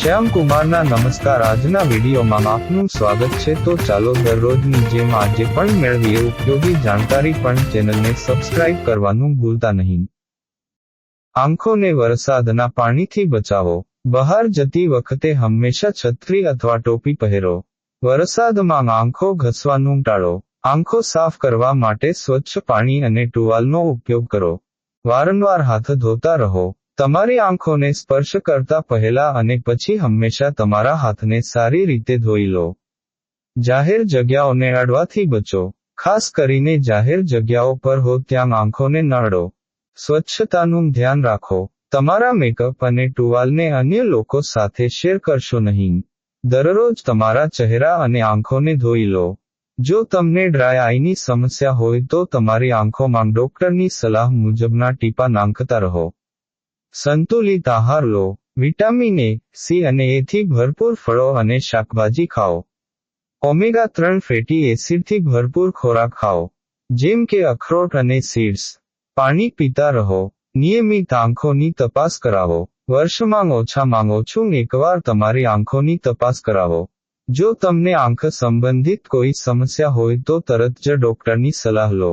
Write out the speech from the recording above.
શ્યામ કુમારના નમસ્કાર. આજના વિડીયોમાં આપનું સ્વાગત છે. તો ચાલો દરરોજની જેમ આજે પણ મેળવીએ ઉપયોગી જાણકારી પણ ચેનલને સબસ્ક્રાઇબ કરવાનું ભૂલતા નહીં. આંખોને વરસાદના પાણીથી બચાવો. બહાર જતી વખતે હંમેશા છત્રી અથવા ટોપી પહેરો. વરસાદમાં આંખો ઘસવાનું ટાળો. આંખો સાફ કરવા માટે સ્વચ્છ પાણી અને ટુવાલનો ઉપયોગ કરો. વારંવાર હાથ ધોતા રહો. તમારી આંખોને સ્પર્શ કરતા પહેલા અને પછી હંમેશા તમારા હાથને સારી રીતે ધોઈ લો જાહેર જગ્યાઓને અડવાથી બચો ખાસ કરીને જાહેર જગ્યાઓ પર હો ત્યાં આંખોને ન અડો સ્વચ્છતાનું ધ્યાન રાખો તમારા મેકઅપ અને ટુવાલને અન્ય લોકો સાથે શેર કરશો નહીં દરરોજ તમારા ચહેરા અને આંખોને ધોઈ લો જો તમને ડ્રાય આઈની સમસ્યા હોય તો તમારી આંખોમાં ડોક્ટરની સલાહ મુજબના ટીપા નાંખતા રહો સંતુલિત આહાર લો, વિટામિન એ સી અને એથી ભરપૂર ફળો અને શાકભાજી ખાઓ. ઓમેગા ત્રણ ફેટી એસિડથી ભરપૂર ખોરાક ખાઓ, જેમ કે અખરોટ અને સીડ્સ. પાણી પીતા રહો, નિયમિત આંખોની તપાસ કરાવો. વર્ષમાં ઓછામાં ઓછું એકવાર તમારી આંખોની તપાસ કરાવો. જો તમને આંખ સંબંધિત કોઈ સમસ્યા હોય તો તરત જ ડોક્ટરની સલાહ લો.